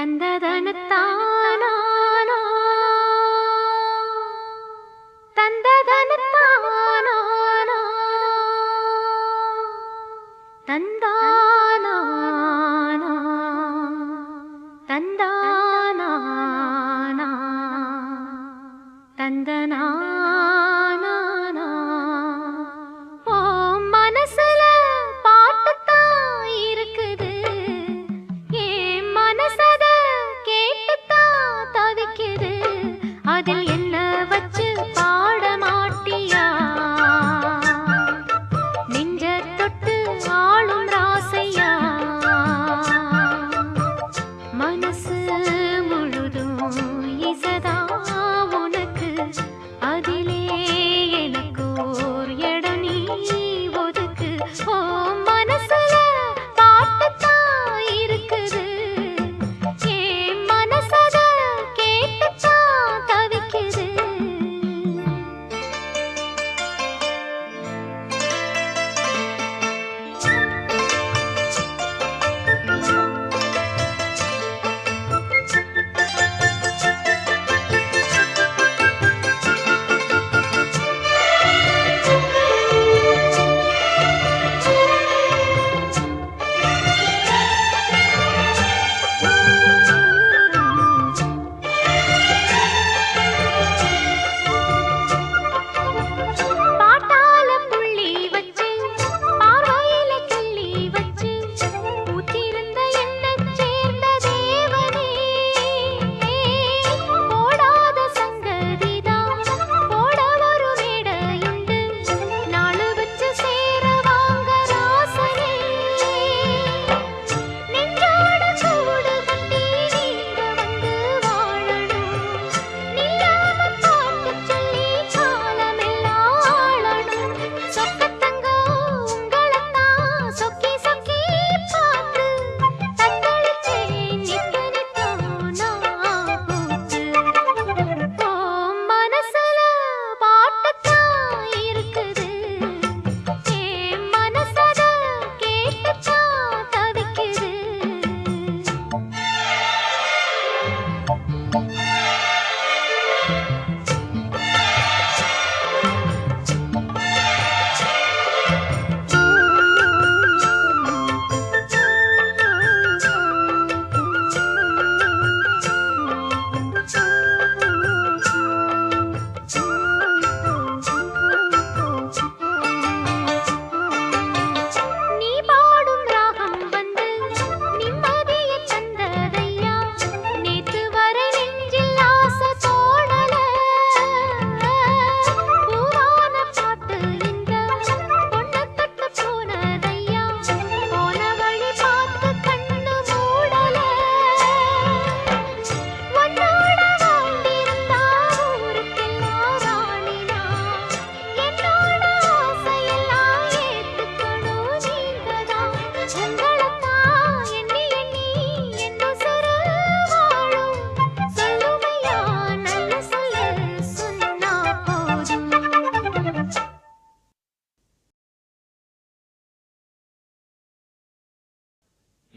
கந்ததனத்தானா del.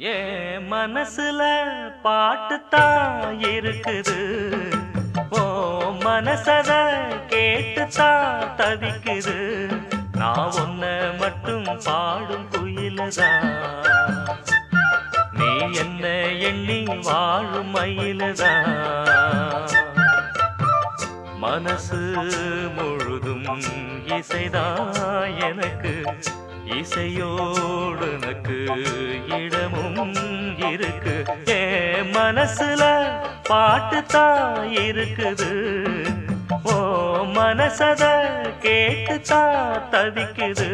ஏ மனசுல பாட்டுத்தான் இருக்குது. ஓ மனசத கேட்டுத்தான் தவிக்குது. நான் ஒன்ன மட்டும் பாடும் குயிலதான் நீ என்ன எண்ணி வாழும் மயிலதான் மனசு முழுதும் இசைதான் எனக்கு. இசையோடுனக்கு இடமும் இருக்கு. என் மனசுல பாட்டுத்தான் இருக்குது. ஓ மனசத கேட்டுத்தான் தவிக்குது.